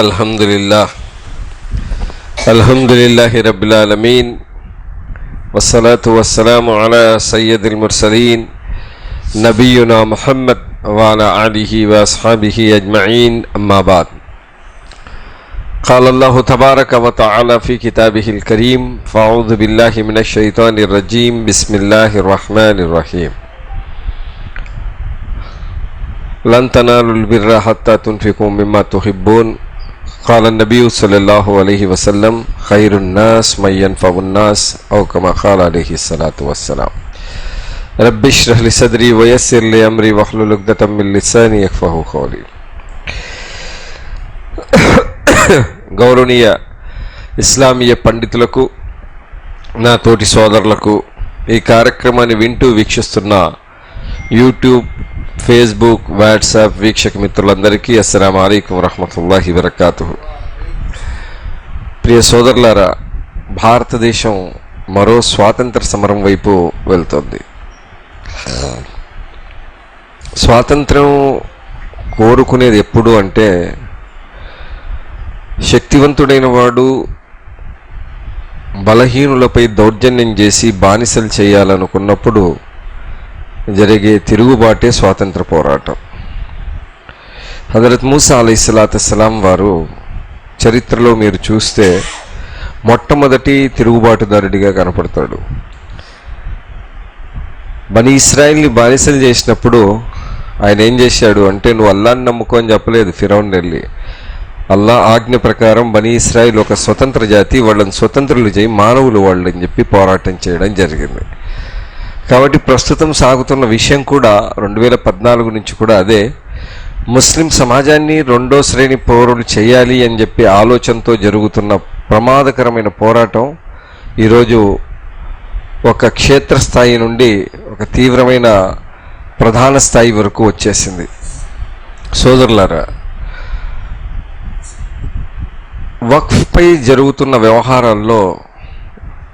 الحمد لله الحمد لله رب العالمين والصلاة والسلام على سيد المرسلين نبينا محمد وعلى آله وأصحابه أجمعين أما بعد. قال الله تبارك وتعالى في كتابه الكريم فأعوذ بالله من الشيطان الرجيم بسم الله الرحمن الرحيم. لن تنالوا البر حتى تنفقوا مما تحبون. قال النبي صلى الله عليه وسلم خير الناس من ينفع الناس أو كما قال عليه الصلاة والسلام رب اشرح لي صدري ويسر لي أمري واحلل عقدة من لساني يفقه قولي గౌరవనీయ ఇస్లామీయ పండితులకు నా తోటి సోదరులకు ఈ కార్యక్రమాన్ని వింటూ వీక్షిస్తున్న యూట్యూబ్ ఫేస్బుక్ వాట్సాప్ వీక్షక మిత్రులందరికీ అస్సలం అయికం వరహమతుల్లాహి వరకాతు ప్రియ సోదరులారా భారతదేశం మరో స్వాతంత్ర సమరం వైపు వెళ్తోంది. స్వాతంత్రం కోరుకునేది ఎప్పుడు అంటే శక్తివంతుడైన వాడు బలహీనులపై దౌర్జన్యం చేసి బానిసలు చేయాలనుకున్నప్పుడు జరిగే తిరుగుబాటే స్వాతంత్ర పోరాటం. హజరత్ మూసా అలైహిస్సలాతుస్సలాం వారు చరిత్రలో మీరు చూస్తే మొట్టమొదటి తిరుగుబాటుదారుడిగా కనపడతాడు. బని ఇస్రాయిల్ని బానిసలు చేసినప్పుడు ఆయన ఏం చేశాడు అంటే నువ్వు అల్లాన్ని నమ్ముకో అని చెప్పలేదు ఫిరౌన్ వెళ్ళి. అల్లా ఆజ్ఞ ప్రకారం బనీ ఇస్రాయిల్ ఒక స్వతంత్ర జాతి వాళ్ళని స్వతంత్రులు చేయి మానవులు వాళ్ళు అని చెప్పి పోరాటం చేయడం జరిగింది. కాబట్టి ప్రస్తుతం సాగుతున్న విషయం కూడా రెండు వేల పద్నాలుగు నుంచి కూడా అదే. ముస్లిం సమాజాన్ని రెండో శ్రేణి పౌరులు చేయాలి అని చెప్పి ఆలోచనతో జరుగుతున్న ప్రమాదకరమైన పోరాటం ఈరోజు ఒక క్షేత్రస్థాయి నుండి ఒక తీవ్రమైన ప్రధాన స్థాయి వరకు వచ్చేసింది. సోదరులారా వక్ఫ్పై జరుగుతున్న వ్యవహారాల్లో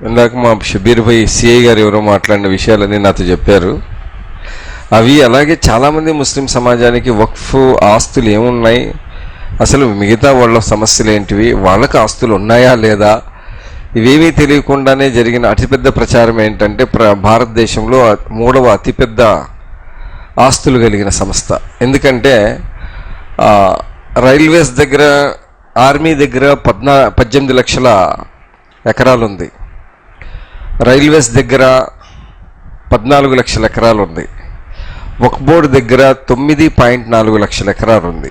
ఇందాక మా షబీర్ భాయ్ సిఐ గారు ఎవరో మాట్లాడిన విషయాలన్నీ నాతో చెప్పారు. అవి అలాగే చాలామంది ముస్లిం సమాజానికి వక్ఫ్ ఆస్తులు ఏమున్నాయి? అసలు మిగతా వాళ్ళ సమస్యలు ఏంటివి? వాళ్ళకు ఆస్తులు ఉన్నాయా లేదా? ఇవేమీ తెలియకుండానే జరిగిన అతిపెద్ద ప్రచారం ఏంటంటే ప్ర భారతదేశంలో మూడవ అతిపెద్ద ఆస్తులు కలిగిన సంస్థ. ఎందుకంటే రైల్వేస్ దగ్గర ఆర్మీ దగ్గర పద్నా పద్దెనిమిది లక్షల ఎకరాలు ఉంది రైల్వేస్ దగ్గర పద్నాలుగు లక్షల ఎకరాలు ఉంది. ఒక బోర్డు దగ్గర తొమ్మిది పాయింట్ నాలుగు లక్షల ఎకరాలు ఉంది.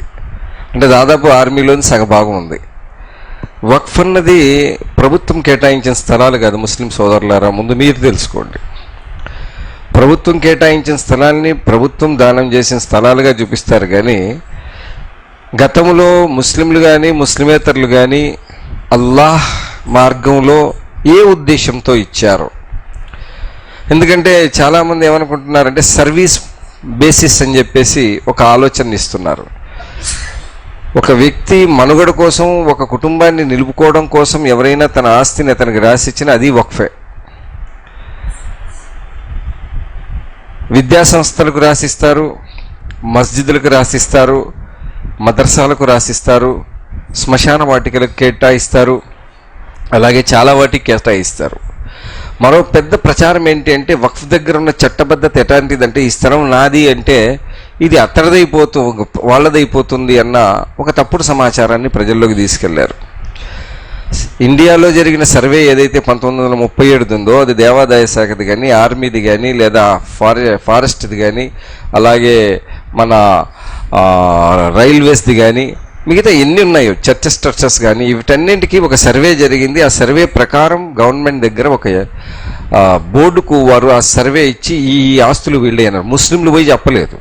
అంటే దాదాపు ఆర్మీలోని సగభాగం ఉంది. వక్ఫ్ అన్నది ప్రభుత్వం కేటాయించిన స్థలాలు కాదు ముస్లిం సోదరులారా ముందు మీరు తెలుసుకోండి. ప్రభుత్వం కేటాయించిన స్థలాల్ని ప్రభుత్వం దానం చేసిన స్థలాలుగా చూపిస్తారు కానీ గతంలో ముస్లింలు కానీ ముస్లిమేతరులు కానీ అల్లాహ్ మార్గంలో ఏ ఉద్దేశంతో ఇచ్చారు. ఎందుకంటే చాలామంది ఏమనుకుంటున్నారంటే సర్వీస్ బేసిస్ అని చెప్పేసి ఒక ఆలోచన ఇస్తున్నారు. ఒక వ్యక్తి మనుగడ కోసం ఒక కుటుంబాన్ని నిలుపుకోవడం కోసం ఎవరైనా తన ఆస్తిని అతనికి రాసిచ్చిన అది వక్ఫే. విద్యా సంస్థలకు రాసిస్తారు మస్జిదులకు రాసిస్తారు మదర్సాలకు రాసిస్తారు శ్మశాన వాటికలకు కేటాయిస్తారు అలాగే చాలా వాటికి కేటాయిస్తారు. మరో పెద్ద ప్రచారం ఏంటి అంటే వక్ఫ్ దగ్గర ఉన్న చట్టబద్ధత ఎట్లాంటిదంటే ఈ స్థలం నాది అంటే ఇది అతడిదైపోతూ వాళ్ళదైపోతుంది అన్న ఒక తప్పుడు సమాచారాన్ని ప్రజల్లోకి తీసుకెళ్ళారు. ఇండియాలో జరిగిన సర్వే ఏదైతే పంతొమ్మిది వందల ముప్పై ఏడుది ఉందో అది దేవాదాయ శాఖది కానీ ఆర్మీది కానీ లేదా ఫారె ఫారెస్ట్ది కానీ అలాగే మన రైల్వేస్ది కానీ మిగతా ఎన్ని ఉన్నాయో చర్చెస్ స్ట్రక్చర్స్ కానీ వీటన్నింటికి ఒక సర్వే జరిగింది. ఆ సర్వే ప్రకారం గవర్నమెంట్ దగ్గర ఒక బోర్డుకు వారు ఆ సర్వే ఇచ్చి ఈ ఆస్తులు వీళ్ళే అన్నారు. ముస్లింలు పోయి చెప్పలేదు.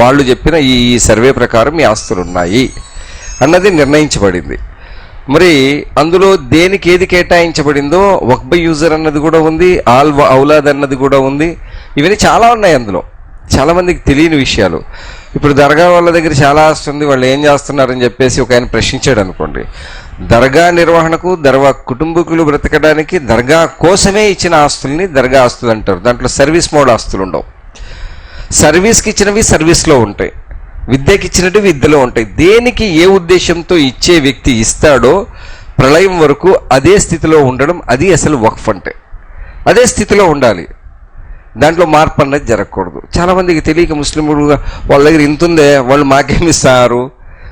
వాళ్ళు చెప్పిన ఈ సర్వే ప్రకారం ఈ ఆస్తులు ఉన్నాయి అన్నది నిర్ణయించబడింది. మరి అందులో దేనికి ఏది కేటాయించబడిందో వక్బ యూజర్ అన్నది కూడా ఉంది ఆల్ ఔలాద్ అన్నది కూడా ఉంది. ఇవన్నీ చాలా ఉన్నాయి అందులో. చాలామందికి తెలియని విషయాలు. ఇప్పుడు దర్గా వాళ్ళ దగ్గర చాలా ఆస్తి ఉంది వాళ్ళు ఏం చేస్తున్నారని చెప్పేసి ఒక ఆయన ప్రశ్నించాడు అనుకోండి. దర్గా నిర్వహణకు దర్గా కుటుంబకులు బ్రతకడానికి దర్గా కోసమే ఇచ్చిన ఆస్తుల్ని దర్గా ఆస్తులు అంటారు. దాంట్లో సర్వీస్ మోడ్ ఆస్తులు ఉండవు. సర్వీస్కి ఇచ్చినవి సర్వీస్లో ఉంటాయి. విద్యకి ఇచ్చినట్టు విద్యలో ఉంటాయి. దేనికి ఏ ఉద్దేశంతో ఇచ్చే వ్యక్తి ఇస్తాడో ప్రళయం వరకు అదే స్థితిలో ఉండడం అది అసలు వక్ఫ్ అంటే. అదే స్థితిలో ఉండాలి. దాంట్లో మార్పు అనేది జరగకూడదు. చాలామందికి తెలియక ముస్లింలు వాళ్ళ దగ్గర ఇంతుందే వాళ్ళు మాకేమి ఇస్తారు?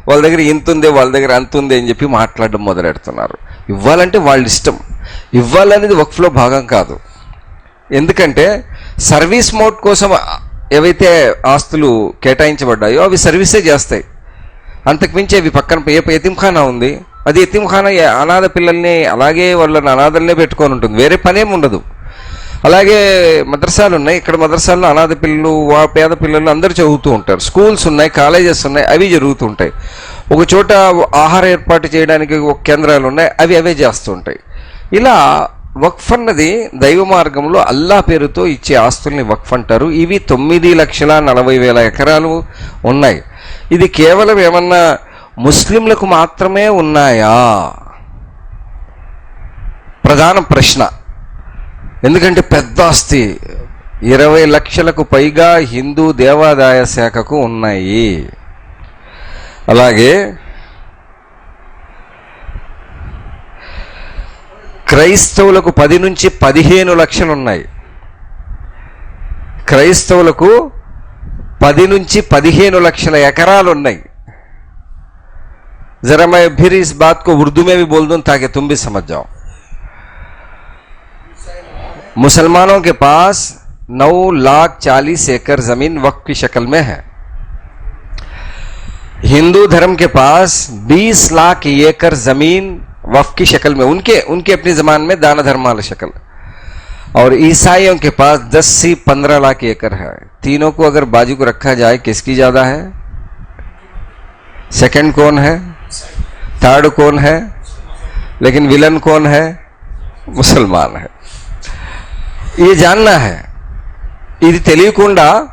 వాళ్ళ దగ్గర ఇంతుందే వాళ్ళ దగ్గర అంత ఉంది అని చెప్పి మాట్లాడడం మొదలెడుతున్నారు. ఇవ్వాలంటే వాళ్ళ ఇష్టం. ఇవ్వాలనేది వక్ఫ్లో భాగం కాదు. ఎందుకంటే సర్వీస్ మోడ్ కోసం ఏవైతే ఆస్తులు కేటాయించబడ్డాయో అవి సర్వీసే చేస్తాయి. అంతకుమించి అవి పక్కన ఏ ఎతింఖానా ఉంది? అది ఎతింఖానా అనాథ పిల్లల్ని అలాగే వాళ్ళని అనాథల్నే పెట్టుకొని ఉంటుంది. వేరే పనేం ఉండదు. అలాగే మద్రసాలు ఉన్నాయి ఇక్కడ మద్రసాల్లో అనాథ పిల్లలు వా పేద పిల్లలు అందరూ చదువుతూ ఉంటారు. స్కూల్స్ ఉన్నాయి కాలేజెస్ ఉన్నాయి అవి జరుగుతూ ఉంటాయి ఒక చోట ఆహార ఏర్పాటు చేయడానికి ఒక కేంద్రాలు ఉన్నాయి అవి అవే చేస్తూ ఉంటాయి ఇలా వక్ఫ్ అన్నది దైవ మార్గంలో అల్లా పేరుతో ఇచ్చే ఆస్తుల్ని వక్ఫ్ అంటారు. ఇవి తొమ్మిది లక్షల నలభై వేల ఎకరాలు ఉన్నాయి. ఇది కేవలం ఏమన్నా ముస్లింలకు మాత్రమే ఉన్నాయా? ప్రధాన ప్రశ్న. ఎందుకంటే పెద్ద ఆస్తి ఇరవై లక్షలకు పైగా హిందూ దేవాదాయ శాఖకు ఉన్నాయి అలాగే క్రైస్తవులకు పది నుంచి పదిహేను లక్షలు ఉన్నాయి క్రైస్తవులకు పది నుంచి పదిహేను లక్షల ఎకరాలు ఉన్నాయి जरा मैं फिर इस बात को उर्दू में भी बोल दूं ताकि तुम भी समझ जाओ मुसलमानों के पास नौ लाख चालीस एकड़ ज़मीन वक्फ की शक्ल में है। हिंदू धर्म के पास 20 लाख एकड़ ज़मीन वक्फ की शक्ल में, उनके उनके अपनी जमान में दाना धर्म वाली शक्ल। और ईसाइयों के पास 10 से 15 लाख एकड़ है। तीनों को अगर बाजू को रखा जाए, किसकी ज़्यादा है? सेकंड कौन है? थर्ड कौन है? लेकिन विलन कौन है? मुसलमान है। ఇది జాన్నా హే. ఇది తెలియకుండా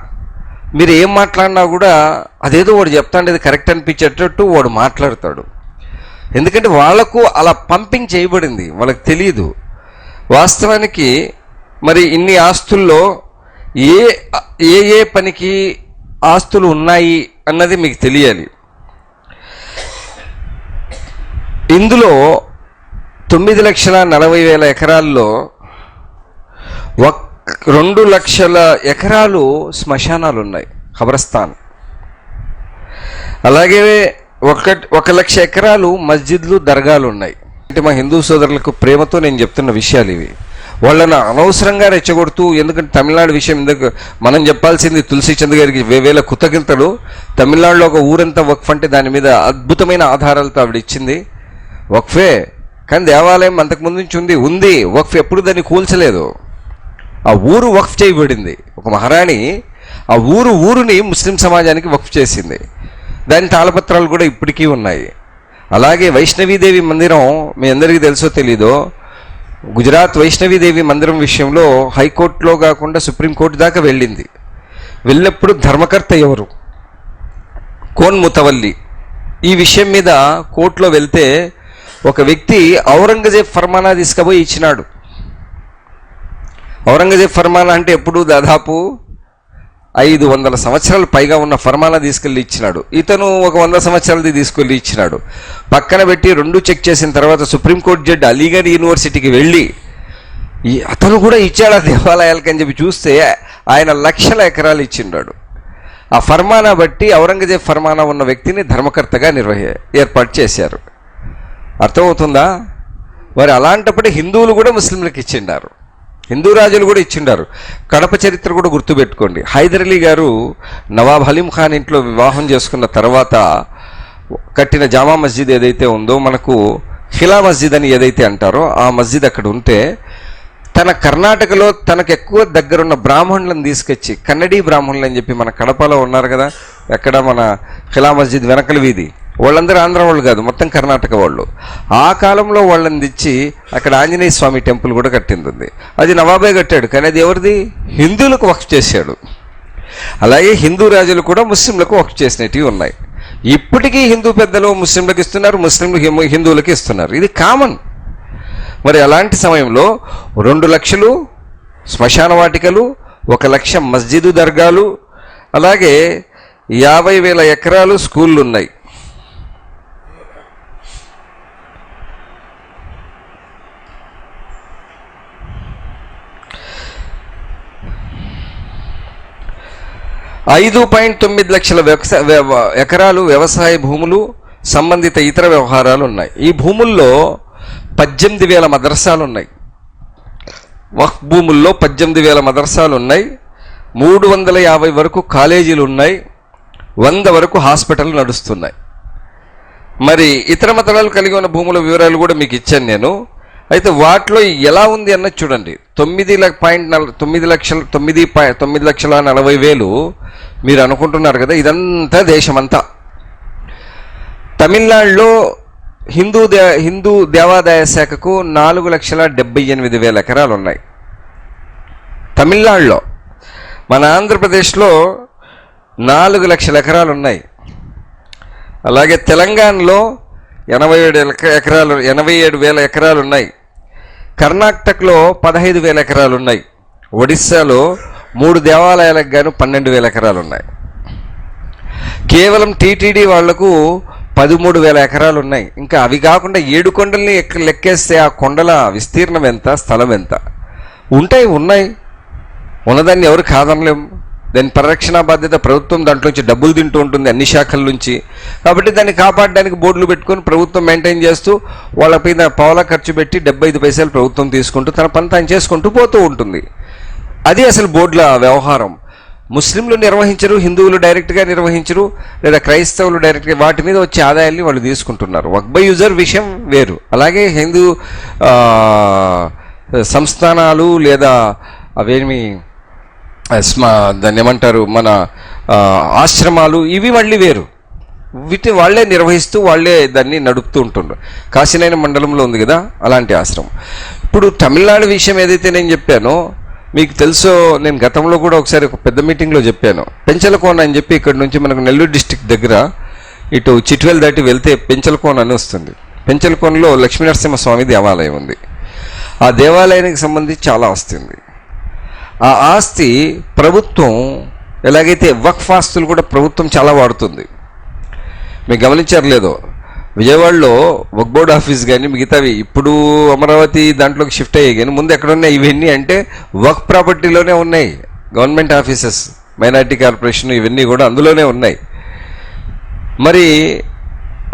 మీరు ఏం మాట్లాడినా కూడా అదేదో వాడు చెప్తాండేది కరెక్ట్ అనిపించేటట్టు వాడు మాట్లాడతాడు. ఎందుకంటే వాళ్ళకు అలా పంపింగ్ చేయబడింది వాళ్ళకి తెలియదు వాస్తవానికి మరి ఇన్ని ఆస్తుల్లో ఏ ఏ ఏ పనికి ఆస్తులు ఉన్నాయి అన్నది మీకు తెలియాలి. ఇందులో తొమ్మిది లక్షల నలభై వేల ఎకరాల్లో ఒక్ రెండు లక్షల ఎకరాలు శ్మశానాలు ఉన్నాయి ఖబరస్థాన్. అలాగే ఒక ఒక లక్ష ఎకరాలు మస్జిద్లు దర్గాలు ఉన్నాయి అంటే మా హిందూ సోదరులకు ప్రేమతో నేను చెప్తున్న విషయాలు ఇవి. వాళ్ళని అనవసరంగా రెచ్చగొడుతూ ఎందుకంటే తమిళనాడు విషయం ఎందుకు మనం చెప్పాల్సింది తులసి చంద్ గారికి వేవేల కృతజ్ఞతలు. తమిళనాడులో ఒక ఊరంతా వక్ఫ్ అంటే దాని మీద అద్భుతమైన ఆధారాలతో ఆవిడ ఇచ్చింది. వక్ఫే. కానీ దేవాలయం అంతకుముందు నుంచి ఉంది. ఉంది. వక్ఫ్ ఎప్పుడు దాన్ని కూల్చలేదు. ఆ ఊరు వక్ఫ్ చేయబడింది ఒక మహారాణి ఆ ఊరు ఊరుని ముస్లిం సమాజానికి వక్ఫ్ చేసింది. దాని తాళపత్రాలు కూడా ఇప్పటికీ ఉన్నాయి. అలాగే వైష్ణవీదేవి మందిరం మీ అందరికీ తెలుసో తెలీదో గుజరాత్ వైష్ణవీదేవి మందిరం విషయంలో హైకోర్టులో కాకుండా సుప్రీంకోర్టు దాకా వెళ్ళింది. వెళ్ళినప్పుడు ధర్మకర్త ఎవరు? కోన్ ముతవల్లి. ఈ విషయం మీద కోర్టులో వెళ్తే ఒక వ్యక్తి ఔరంగజేబ్ ఫర్మానా తీసుకుపోయి ఇచ్చినాడు. ఔరంగజేబ్ ఫర్మానా అంటే ఎప్పుడు దాదాపు ఐదు వందల సంవత్సరాలు పైగా ఉన్న ఫర్మానా తీసుకెళ్ళి ఇచ్చినాడు. ఇతను ఒక వంద సంవత్సరాలది తీసుకెళ్ళి ఇచ్చినాడు. పక్కన పెట్టి రెండు చెక్ చేసిన తర్వాత సుప్రీంకోర్టు జడ్జి అలీగఢ్ యూనివర్సిటీకి వెళ్ళి అతను కూడా ఇచ్చాడు ఆ దేవాలయాలకి అని చెప్పి చూస్తే ఆయన లక్షల ఎకరాలు ఇచ్చిండాడు. ఆ ఫర్మానా బట్టి ఔరంగజేబ్ ఫర్మానా ఉన్న వ్యక్తిని ధర్మకర్తగా నిర్వహి ఏర్పాటు చేశారు. అర్థమవుతుందా? మరి అలాంటప్పుడు హిందువులు కూడా ముస్లింలకు ఇచ్చిండారు. హిందూ రాజులు కూడా ఇచ్చిండారు. కడప చరిత్ర కూడా గుర్తుపెట్టుకోండి. హైదర్ అలీ గారు నవాబ్ హలీం ఖాన్ ఇంట్లో వివాహం చేసుకున్న తర్వాత కట్టిన జామా మస్జిద్ ఏదైతే ఉందో మనకు ఖిలా మస్జిద్ అని ఏదైతే అంటారో ఆ మస్జిద్ అక్కడ ఉంటే తన కర్ణాటకలో తనకు ఎక్కువ దగ్గరున్న బ్రాహ్మణులను తీసుకొచ్చి కన్నడీ బ్రాహ్మణులు అని చెప్పి మన కడపలో ఉన్నారు కదా ఎక్కడ మన ఖిలా మస్జిద్ వెనకల వీధి. వాళ్ళందరూ ఆంధ్ర వాళ్ళు కాదు మొత్తం కర్ణాటక వాళ్ళు. ఆ కాలంలో వాళ్ళని తెచ్చి అక్కడ ఆంజనేయ స్వామి టెంపుల్ కూడా కట్టింది అది నవాబే కట్టాడు కానీ అది ఎవరిది? హిందువులకు వక్ఫ్ చేశాడు. అలాగే హిందూ రాజులు కూడా ముస్లింలకు వక్ఫ్ చేసినవి ఉన్నాయి. ఇప్పటికీ హిందూ పెద్దలు ముస్లింలకు ఇస్తున్నారు ముస్లింలు హిందువులకు ఇస్తున్నారు. ఇది కామన్. మరి అలాంటి సమయంలో రెండు లక్షలు శ్మశాన వాటికలు ఒక లక్ష మస్జిదు దర్గాలు అలాగే యాభై వేల ఎకరాలు స్కూళ్ళు ఉన్నాయి ఐదు పాయింట్ తొమ్మిది లక్షల వ్యవసాయ వ్యవ- ఎకరాలు వ్యవసాయ భూములు సంబంధిత ఇతర వ్యవహారాలు ఉన్నాయి. ఈ భూముల్లో పద్దెనిమిది వేల మదర్సాలు ఉన్నాయి వక్ భూముల్లో పద్దెనిమిది వేల మదర్సాలు ఉన్నాయి మూడు వందల యాభై వరకు కాలేజీలు ఉన్నాయి. వంద వరకు హాస్పిటల్ నడుస్తున్నాయి. మరి ఇతర మతాలు కలిగి ఉన్న భూముల వివరాలు కూడా మీకు ఇచ్చాను నేను. అయితే వాటిలో ఎలా ఉంది అన్నది చూడండి. తొమ్మిది ల- పాయింట్ నల తొమ్మిది లక్షల తొమ్మిది పాయి తొమ్మిది లక్షల నలభై వేలు మీరు అనుకుంటున్నారు కదా ఇదంతా దేశమంతా. తమిళనాడులో హిందూ దే హిందూ దేవాదాయ శాఖకు నాలుగు లక్షల డెబ్బై ఎనిమిది వేల ఎకరాలు ఉన్నాయి తమిళనాడులో మన ఆంధ్రప్రదేశ్లో నాలుగు లక్షల ఎకరాలు ఉన్నాయి అలాగే తెలంగాణలో ఎనభై ఏడు ఎకరాలు ఎనభై ఏడు వేల ఎకరాలు ఉన్నాయి కర్ణాటకలో పదహైదు వేల ఎకరాలు ఉన్నాయి ఒడిస్సాలో మూడు దేవాలయాలకు గాను పన్నెండు వేల ఎకరాలు ఉన్నాయి. కేవలం టీటీడీ వాళ్ళకు పదమూడు వేల ఎకరాలు ఉన్నాయి. ఇంకా అవి కాకుండా ఏడు కొండల్ని లెక్కేస్తే ఆ కొండల విస్తీర్ణం ఎంత స్థలం ఎంత? ఉంటాయి ఉన్నాయి. ఉన్నదాన్ని ఎవరు కాదనలేము దాని పరిరక్షణ బాధ్యత ప్రభుత్వం దాంట్లోంచి డబ్బులు తింటూ ఉంటుంది అన్ని శాఖల నుంచి. కాబట్టి దాన్ని కాపాడడానికి బోర్డులు పెట్టుకొని ప్రభుత్వం మెయింటైన్ చేస్తూ వాళ్ళ పైన పావులా ఖర్చు పెట్టి డెబ్బై ఐదు పైసలు ప్రభుత్వం తీసుకుంటూ తన పని తాను చేసుకుంటూ పోతూ ఉంటుంది. అది అసలు బోర్డుల వ్యవహారం. ముస్లింలు నిర్వహించరు హిందువులు డైరెక్ట్గా నిర్వహించరు లేదా క్రైస్తవులు డైరెక్ట్గా వాటి మీద వచ్చే ఆదాయాన్ని వాళ్ళు తీసుకుంటున్నారు. వక్బై యూజర్ విషయం వేరు. అలాగే హిందూ సంస్థానాలు లేదా అవేమి స్మ దాన్ని ఏమంటారు మన ఆశ్రమాలు ఇవి మళ్ళీ వేరు. వీటిని వాళ్ళే నిర్వహిస్తూ వాళ్ళే దాన్ని నడుపుతూ ఉంటుండ్రు. కాశీనైన మండలంలో ఉంది కదా అలాంటి ఆశ్రమం. ఇప్పుడు తమిళనాడు విషయం ఏదైతే నేను చెప్పానో మీకు తెలుసో నేను గతంలో కూడా ఒకసారి ఒక పెద్ద మీటింగ్లో చెప్పాను. పెంచలకోన అని చెప్పి ఇక్కడ నుంచి మనకు నెల్లూరు డిస్టిక్ దగ్గర ఇటు చిట్వెల్ దాటి వెళ్తే పెంచలకోన అని వస్తుంది. పెంచలకోనలో లక్ష్మీనరసింహ స్వామి దేవాలయం ఉంది. ఆ దేవాలయానికి సంబంధించి చాలా ఆస్తి ఉంది. ఆ ఆస్తి ప్రభుత్వం ఎలాగైతే వక్ఫ్ ఆస్తులు కూడా ప్రభుత్వం చాలా వాడుతుంది. మీరు గమనించారు లేదో విజయవాడలో వర్క్ బోర్డ్ ఆఫీస్ కానీ మిగతావి ఇప్పుడు అమరావతి దాంట్లోకి షిఫ్ట్ అయ్యాయి. కానీ ముందు ఎక్కడ ఉన్నాయి ఇవన్నీ అంటే వర్క్ ప్రాపర్టీలోనే ఉన్నాయి. గవర్నమెంట్ ఆఫీసెస్ మైనార్టీ కార్పొరేషన్ ఇవన్నీ కూడా అందులోనే ఉన్నాయి. మరి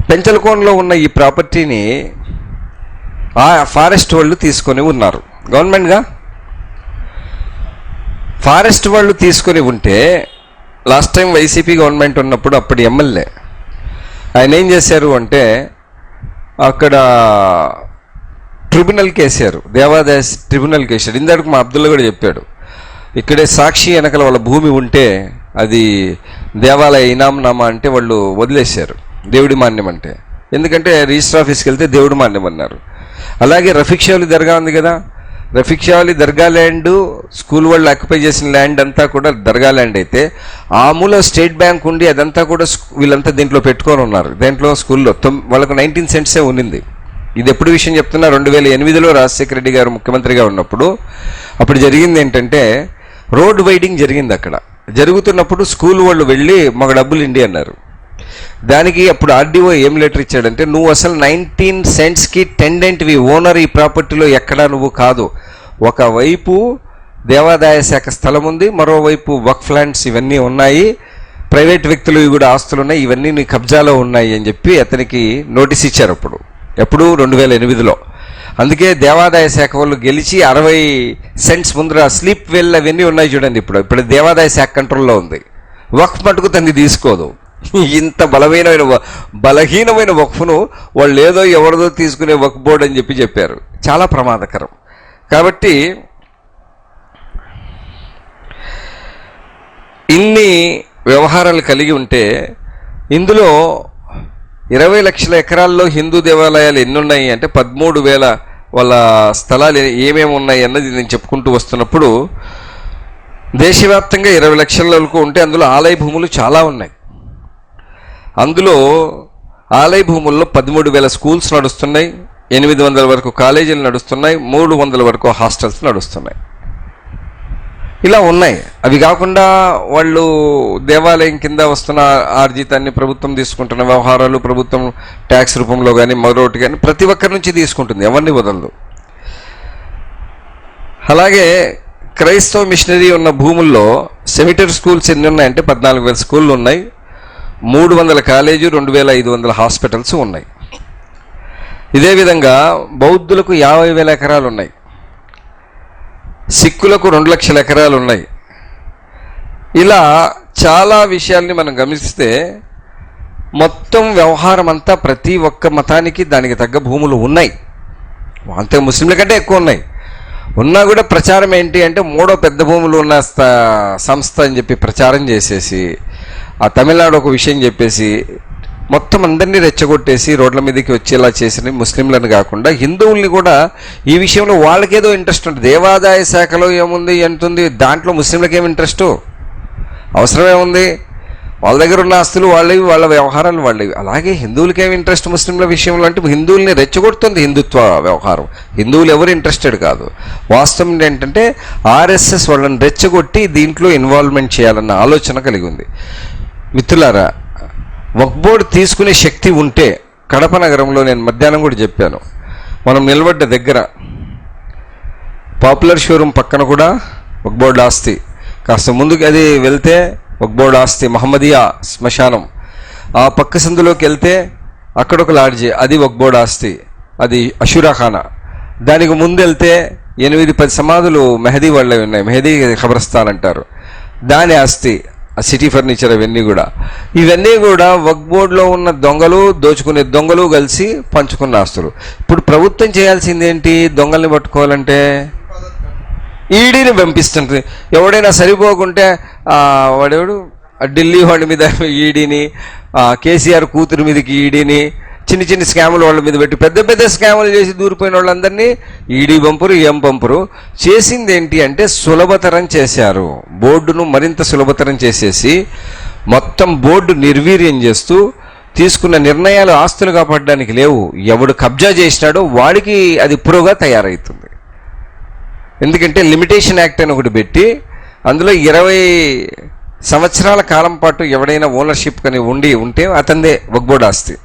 పెంచలకోనలో ఉన్న ఈ ప్రాపర్టీని ఆ ఫారెస్ట్ వాళ్ళు తీసుకొని ఉన్నారు. గవర్నమెంట్గా ఫారెస్ట్ వాళ్ళు తీసుకొని ఉంటే లాస్ట్ టైం వైసీపీ గవర్నమెంట్ ఉన్నప్పుడు అప్పటి ఎమ్మెల్యే ఆయన ఏం చేశారు అంటే అక్కడ ట్రిబ్యునల్కి వేసారు దేవాదాయ ట్రిబ్యునల్కి వేసారు ఇందాక మా అబ్దుల్లా కూడా చెప్పాడు ఇక్కడే సాక్షి వెనకల వాళ్ళ భూమి ఉంటే అది దేవాలయ ఇనాంనామా అంటే వాళ్ళు వదిలేశారు దేవుడి మాన్యం అంటే. ఎందుకంటే రిజిస్టర్ ఆఫీస్కి వెళ్తే దేవుడి మాన్యం అన్నారు. అలాగే రఫీక్ షాలి దర్గా ఉంది కదా రఫీక్ దర్గా ల్యాండ్ స్కూల్ వాళ్ళు ఆక్యుపై చేసిన ల్యాండ్ అంతా కూడా దర్గా ల్యాండ్ అయితే ఆ మూల స్టేట్ బ్యాంక్ ఉండి అదంతా కూడా వీళ్ళంతా దీంట్లో పెట్టుకొని ఉన్నారు. దేంట్లో? స్కూల్లో. తొమ్ వాళ్ళకు నైన్టీన్ సెంట్సే ఉన్నింది. ఇది ఎప్పుడు విషయం చెప్తున్నా రెండు వేల ఎనిమిదిలో రాజశేఖర రెడ్డి గారు ముఖ్యమంత్రిగా ఉన్నప్పుడు అప్పుడు జరిగింది ఏంటంటే రోడ్ వైడింగ్ జరిగింది అక్కడ. జరుగుతున్నప్పుడు స్కూల్ వాళ్ళు వెళ్ళి మాకు డబ్బులు ఇండి అన్నారు. దానికి అప్పుడు ఆర్డీఓ ఏం లెటర్ ఇచ్చాడంటే నువ్వు అసలు నైన్టీన్ సెంట్స్కి టెండెంట్వి ఓనర్ ఈ ప్రాపర్టీలో ఎక్కడా నువ్వు కాదు. ఒకవైపు దేవాదాయ శాఖ స్థలం ఉంది మరోవైపు వక్ఫ్ ల్యాండ్స్ ఇవన్నీ ఉన్నాయి. ప్రైవేట్ వ్యక్తులు కూడా ఆస్తులు ఉన్నాయి. ఇవన్నీ నీ కబ్జాలో ఉన్నాయి అని చెప్పి అతనికి నోటీస్ ఇచ్చారు అప్పుడు. ఎప్పుడు రెండు వేల ఎనిమిదిలో. అందుకే దేవాదాయ శాఖ వాళ్ళు గెలిచి అరవై సెంట్స్ ముందర స్లీప్ వెల్ అవన్నీ ఉన్నాయి చూడండి ఇప్పుడు. ఇప్పుడు దేవాదాయ శాఖ కంట్రోల్లో ఉంది. వక్ఫ్ మటుకు తన్ని తీసుకోదు. ఇంత బలమైన బలహీనమైన వక్ఫ్ను వాళ్ళు ఏదో ఎవరిదో తీసుకునే వక్ఫ్ బోర్డు అని చెప్పి చెప్పారు. చాలా ప్రమాదకరం. కాబట్టి ఇన్ని వ్యవహారాలు కలిగి ఉంటే ఇందులో ఇరవై లక్షల ఎకరాల్లో హిందూ దేవాలయాలు ఎన్ని ఉన్నాయి అంటే పదమూడు వేల వాళ్ళ స్థలాలు ఏమేమి ఉన్నాయి అన్నది నేను చెప్పుకుంటూ వస్తున్నప్పుడు దేశవ్యాప్తంగా ఇరవై లక్షల వరకు ఉంటే అందులో ఆలయ భూములు చాలా ఉన్నాయి. అందులో ఆలయ భూముల్లో పదమూడు వేల స్కూల్స్ నడుస్తున్నాయి. ఎనిమిది వందల వరకు కాలేజీలు నడుస్తున్నాయి మూడు వందల వరకు హాస్టల్స్ నడుస్తున్నాయి. ఇలా ఉన్నాయి. అవి కాకుండా వాళ్ళు దేవాలయం కింద వస్తున్న ఆర్జితాన్ని ప్రభుత్వం తీసుకుంటున్న వ్యవహారాలు ప్రభుత్వం ట్యాక్స్ రూపంలో కానీ మరొకటి కానీ ప్రతి ఒక్కరి నుంచి తీసుకుంటుంది. ఎవరిని వదలదు. అలాగే క్రైస్తవ మిషనరీ ఉన్న భూముల్లో సెమిటర్ స్కూల్స్ ఎన్ని ఉన్నాయంటే పద్నాలుగు వేల స్కూళ్ళు ఉన్నాయి. మూడు వందల కాలేజీ రెండు వేల ఐదు వందల హాస్పిటల్స్ ఉన్నాయి. ఇదే విధంగా బౌద్ధులకు యాభై వేల ఎకరాలు ఉన్నాయి సిక్కులకు రెండు లక్షల ఎకరాలు ఉన్నాయి ఇలా చాలా విషయాల్ని మనం గమనిస్తే మొత్తం వ్యవహారం అంతా ప్రతి ఒక్క మతానికి దానికి తగ్గ భూములు ఉన్నాయి. అంతే ముస్లింల కంటే ఎక్కువ ఉన్నాయి. ఉన్నా కూడా ప్రచారం ఏంటి అంటే మూడో పెద్ద భూములు ఉన్న స్థ- సంస్థ అని చెప్పి ప్రచారం చేసేసి ఆ తమిళనాడు ఒక విషయం చెప్పేసి మొత్తం అందరినీ రెచ్చగొట్టేసి రోడ్ల మీదకి వచ్చేలా చేసిన ముస్లింలను కాకుండా హిందువుల్ని కూడా ఈ విషయంలో వాళ్ళకేదో ఇంట్రెస్ట్ ఉంటుంది. దేవాదాయ శాఖలో ఏముంది ఎంతుంది? దాంట్లో ముస్లింలకేం ఇంట్రెస్ట్? అవసరం వాళ్ళ దగ్గర ఉన్న ఆస్తులు వాళ్ళవి వాళ్ళ వ్యవహారాలు వాళ్ళవి. అలాగే హిందువులకేం ఇంట్రెస్ట్ ముస్లింల విషయంలో అంటే హిందువుల్ని రెచ్చగొడుతుంది హిందుత్వ వ్యవహారం. హిందువులు ఎవరు ఇంట్రెస్టెడ్ కాదు. వాస్తవం ఏంటంటే ఆర్ఎస్ఎస్ వాళ్ళని రెచ్చగొట్టి దీంట్లో ఇన్వాల్వ్మెంట్ చేయాలన్న ఆలోచన కలిగి ఉంది. మిత్రులారా వక్బోర్డ్ తీసుకునే శక్తి ఉంటే కడప నగరంలో నేను మధ్యాహ్నం కూడా చెప్పాను. మనం నిలబడ్డ దగ్గర పాపులర్ షోరూమ్ పక్కన కూడా వక్బోర్డ్ ఆస్తి. కాస్త ముందుకు అది వెళ్తే వక్బోర్డ్ ఆస్తి మహమ్మదియా శ్మశానం. ఆ పక్క సందులోకి వెళ్తే అక్కడ ఒక లాడ్జి అది వక్బోర్డ్ ఆస్తి అది అషురాఖానా దానికి ముందు వెళ్తే ఎనిమిది పది సమాధులు మెహదీ వాళ్ళవి ఉన్నాయి మెహదీ ఖబరస్థాన్ అంటారు. దాని ఆస్తి సిటీ ఫర్నిచర్ అవన్నీ కూడా. ఇవన్నీ కూడా వక్ బోర్డులో ఉన్న దొంగలు దోచుకునే దొంగలు కలిసి పంచుకున్న ఆస్తులు. ఇప్పుడు ప్రభుత్వం చేయాల్సింది ఏంటి దొంగల్ని పట్టుకోవాలంటే? ఈడీని పంపిస్తుంది ఎవడైనా సరిపోకుంటే ఆ, వాడెవడు? ఆ ఢిల్లీ వాడి మీద ఈడీని కేసీఆర్ కూతురు మీదకి ఈడీని చిన్న చిన్న స్కాములు వాళ్ళ మీద పెట్టి. పెద్ద పెద్ద స్కాములు చేసి దూరిపోయిన వాళ్ళందరినీ ఈడీ పంపరు ఏం పంపరు. చేసింది ఏంటి అంటే సులభతరం చేశారు. బోర్డును మరింత సులభతరం చేసేసి మొత్తం బోర్డు నిర్వీర్యం చేస్తూ తీసుకున్న నిర్ణయాలు ఆస్తులు కాపాడడానికి లేవు. ఎవడు కబ్జా చేసినాడో వాడికి అది పురోగా తయారవుతుంది ఎందుకంటే లిమిటేషన్ యాక్ట్ అని ఒకటి పెట్టి అందులో ఇరవై సంవత్సరాల కాలం పాటు ఎవడైనా ఓనర్షిప్ కానీ ఉండి ఉంటే అతందే వక్బోర్డ్ ఆస్తి.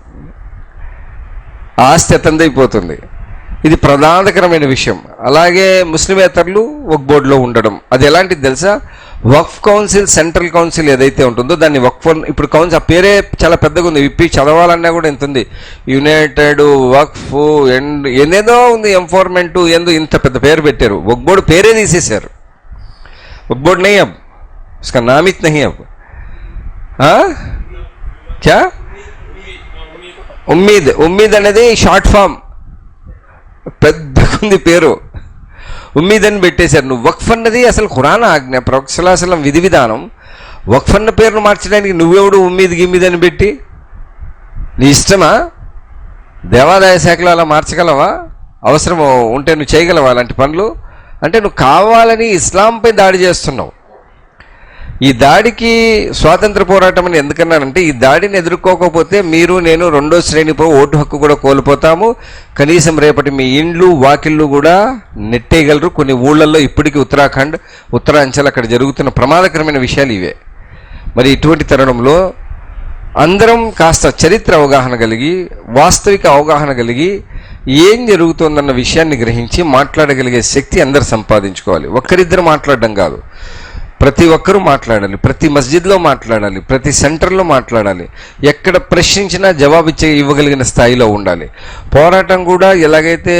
ఆస్తి అతందైపోతుంది ఇది ప్రధానకరమైన విషయం. అలాగే ముస్లిమేతరులు వక్ బోర్డులో ఉండడం. అది ఎలాంటిది తెలుసా? వక్ఫ్ కౌన్సిల్ సెంట్రల్ కౌన్సిల్ ఏదైతే ఉంటుందో దాన్ని వక్ఫ్ ఇప్పుడు కౌన్సిల్ ఆ పేరే చాలా పెద్దగా ఉంది. ఇప్పి చదవాలన్నా కూడా ఇంత ఉంది. యునైటెడ్ వక్ఫ్ ఎండ్ ఎనేదో ఉంది ఎంఫోర్మెంట్ ఎందు ఇంత పెద్ద పేరు పెట్టారు. వక్ బోర్డు పేరే తీసేశారు. వక్ బోర్డు నహీ అబ్ ఇస్కా నామిత్ నహీ అబ్ క్యా ఉమ్మీద్ ఉమ్మీద్ అనేది షార్ట్ ఫామ్. పెద్దకుంది పేరు. ఉమ్మీద్ అని పెట్టేశారు. నువ్వు వక్ఫ్ అన్నది అసలు ఖురాన్ ఆజ్ఞ. ప్రొక్సలాసలం విధి విధానం. వక్ఫ్ అన్న పేరును మార్చడానికి నువ్వెవడు ఉమ్మీద్ గిమ్మీద్ అని పెట్టి? నీ ఇష్టమా? దేవాదాయ శాఖలో అలా మార్చగలవా? అవసరం ఉంటే నువ్వు చేయగలవా అలాంటి పనులు? అంటే నువ్వు కావాలని ఇస్లాంపై దాడి చేస్తున్నావు. ఈ దాడికి స్వాతంత్ర పోరాటం అని ఎందుకన్నానంటే ఈ దాడిని ఎదుర్కోకపోతే మీరు నేను రెండో శ్రేణిపో ఓటు హక్కు కూడా కోల్పోతాము. కనీసం రేపటి మీ ఇండ్లు వాకిళ్ళు కూడా నెట్టేయగలరు. కొన్ని ఊళ్ళల్లో ఇప్పటికీ ఉత్తరాఖండ్ ఉత్తరాంచల్ అక్కడ జరుగుతున్న ప్రమాదకరమైన విషయాలు ఇవే. మరి ఇటువంటి తరుణంలో అందరం కాస్త చరిత్ర అవగాహన కలిగి వాస్తవిక అవగాహన కలిగి ఏం జరుగుతోందన్న విషయాన్ని గ్రహించి మాట్లాడగలిగే శక్తి అందరు సంపాదించుకోవాలి. ఒక్కరిద్దరు మాట్లాడడం కాదు. ప్రతి ఒక్కరూ మాట్లాడాలి ప్రతి మస్జిద్లో మాట్లాడాలి ప్రతి సెంటర్లో మాట్లాడాలి. ఎక్కడ ప్రశ్నించినా జవాబిచ్చే ఇవ్వగలిగిన స్థాయిలో ఉండాలి. పోరాటం కూడా ఎలాగైతే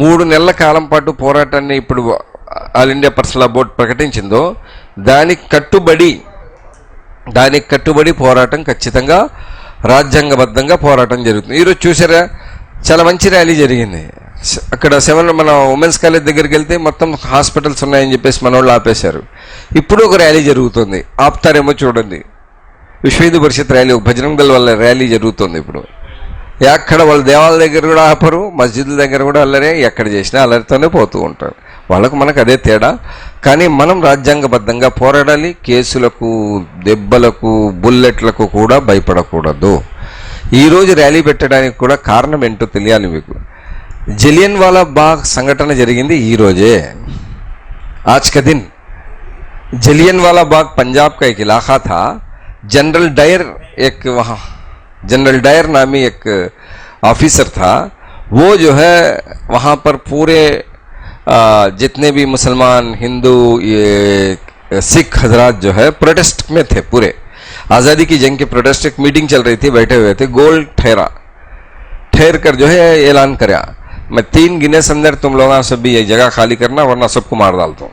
మూడు నెలల కాలం పాటు పోరాటాన్ని ఇప్పుడు ఆల్ ఇండియా పర్సనల్ బోర్డ్ ప్రకటించిందో దానికి కట్టుబడి దానికి కట్టుబడి పోరాటం ఖచ్చితంగా రాజ్యాంగబద్ధంగా పోరాటం జరుగుతుంది. ఈరోజు చూసారా? చాలా మంచి ర్యాలీ జరిగింది. అక్కడ సెవెన్ మన ఉమెన్స్ కాలేజ్ దగ్గరికి వెళ్తే మొత్తం హాస్పిటల్స్ ఉన్నాయని చెప్పేసి మన వాళ్ళు ఆపేశారు. ఇప్పుడు ఒక ర్యాలీ జరుగుతుంది. ఆపుతారేమో చూడండి. విశ్వ హిందూ పరిషత్ ర్యాలీ ఒక భజరంగ్ దళ్ ర్యాలీ జరుగుతుంది ఇప్పుడు. ఎక్కడ వాళ్ళ దేవాలయ దగ్గర కూడా ఆపరు మస్జిద్ల దగ్గర కూడా అల్లరే ఎక్కడ చేసినా అల్లరితోనే పోతూ ఉంటారు. వాళ్ళకు మనకు అదే తేడా. కానీ మనం రాజ్యాంగబద్ధంగా పోరాడాలి కేసులకు దెబ్బలకు బుల్లెట్లకు కూడా భయపడకూడదు. ఈరోజు ర్యాలీ పెట్టడానికి కూడా కారణం ఏంటో తెలియాలి మీకు. జలియన్ వాలా బాగ్ సంఘటన జరిగింది ఈరోజే ఆజ్ కా దిన్ जलियन वाला बाग पंजाब का एक इलाका था जनरल डायर एक वहाँ जनरल डायर नामी एक ऑफिसर था वो जो है वहाँ पर पूरे आ, जितने भी मुसलमान हिंदू ये सिख हजरात जो है प्रोटेस्ट में थे पूरे आज़ादी की जंग के प्रोटेस्ट एक मीटिंग चल रही थी बैठे हुए थे गोल ठहरा ठहर कर जो है ऐलान करा मैं तीन गिनेस अंदर तुम लोग सब भी ये जगह खाली करना वरना सबको मार डालता हूँ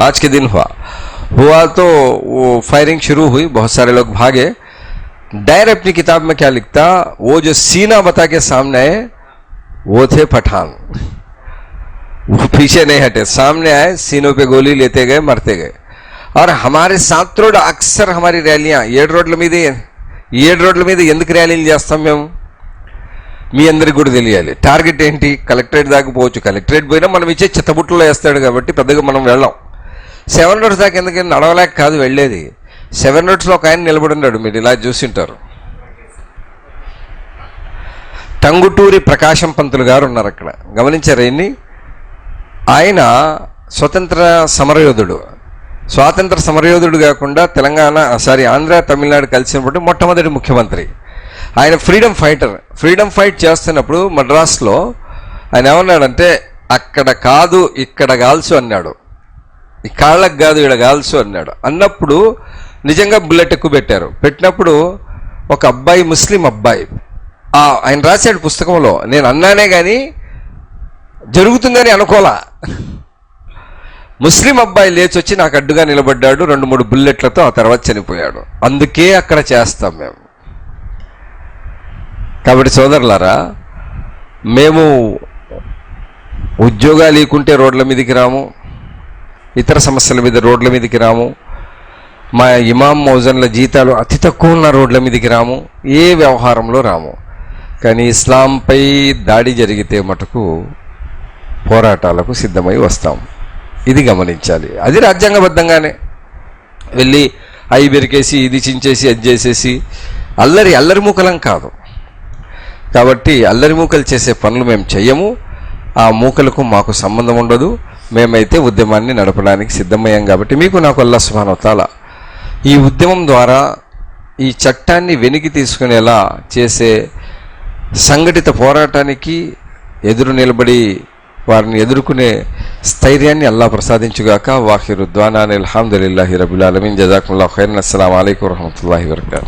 आज के दिन हुआ हुआ तो वो फायरिंग शुरू हुई बहुत सारे लोग भागे डायर अपनी किताब में क्या लिखता वो जो सीना बता के सामने आए वो थे पठान वो पीछे नहीं हटे सामने आए सीनों पे गोली लेते गए मरते गए और हमारे సాత్ రోడ్ అక్సర్ हमारी ర్యాలీయా ఏడు రోడ్ల మీద ఏడు రోడ్ల మీద ఎందుకు ర్యాలీలు చేస్తాం మేము మీ అందరికి కూడా తెలియాలి. టార్గెట్ ఏంటి? కలెక్టరేట్ దాకా పోవచ్చు. కలెక్టరేట్ పోయినా మనం ఇచ్చే చిత్తబుట్టలో వేస్తాడు కాబట్టి పెద్దగా మనం వెళ్ళాం. సెవెన్ రోడ్స్ దాకా ఎందుకంటే నడవలేక కాదు వెళ్ళేది. సెవెన్ రోడ్స్లో ఒక ఆయన నిలబడి ఉన్నాడు మీరు ఇలా చూసింటారు. టంగుటూరి ప్రకాశం పంతులు గారు ఉన్నారు అక్కడ. గమనించారు ఆయన్ని ఆయన స్వతంత్ర సమరయోధుడు. స్వాతంత్ర సమరయోధుడు కాకుండా తెలంగాణ సారీ ఆంధ్ర తమిళనాడు కలిసినప్పుడు మొట్టమొదటి ముఖ్యమంత్రి. ఆయన ఫ్రీడమ్ ఫైటర్. ఫ్రీడమ్ ఫైట్ చేస్తున్నప్పుడు మద్రాస్లో ఆయన ఏమన్నాడంటే అక్కడ కాదు ఇక్కడ కాల్సు అన్నాడు. ఈ కాళ్ళకు కాదు ఇక్కడ కాల్సు అన్నాడు. అన్నప్పుడు నిజంగా బుల్లెట్ ఎక్కువ పెట్టారు. పెట్టినప్పుడు ఒక అబ్బాయి ముస్లిం అబ్బాయి. ఆయన రాశాడు పుస్తకంలో నేను అన్నానే కానీ జరుగుతుందని అనుకోలా. ముస్లిం అబ్బాయి లేచి వచ్చి నాకు అడ్డుగా నిలబడ్డాడు రెండు మూడు బుల్లెట్లతో ఆ తర్వాత చనిపోయాడు. అందుకే అక్కడ చేస్తాం మేము. కాబట్టి సోదరులారా మేము ఉద్యోగాలు లేకుంటే రోడ్ల మీదకి రాము ఇతర సమస్యల మీద రోడ్ల మీదకి రాము మా ఇమాం మౌజన్ల జీతాలు అతి తక్కువ ఉన్న రోడ్ల మీదకి రాము ఏ వ్యవహారంలో రాము. కానీ ఇస్లాంపై దాడి జరిగితే మటుకు పోరాటాలకు సిద్ధమై వస్తాం. ఇది గమనించాలి. అది రాజ్యాంగబద్ధంగానే. వెళ్ళి అయి బెరికేసి ఇది చించేసి అది చేసేసి అల్లరి అల్లరి ముఖలం కాదు. కాబట్టి అల్లరి మూకలు చేసే పనులు మేము చెయ్యము. ఆ మూకలకు మాకు సంబంధం ఉండదు. మేమైతే ఉద్యమాన్ని నడపడానికి సిద్ధమయ్యాం కాబట్టి మీకు నాకు అల్లా సుభానవతాల ఈ ఉద్యమం ద్వారా ఈ చట్టాన్ని వెనికి తీసుకునేలా చేసే సంఘటిత పోరాటానికి ఎదురు నిలబడి వారిని ఎదుర్కొనే స్థైర్యాన్ని అల్లా ప్రసాదించుగాక. వాహిరుద్వానా అల్హమ్దుల్లాహి రబుల్ అలమిన్ జజాకుల్లా ఖైర్ అస్సలం అయికు వరహమూల వరకాతు.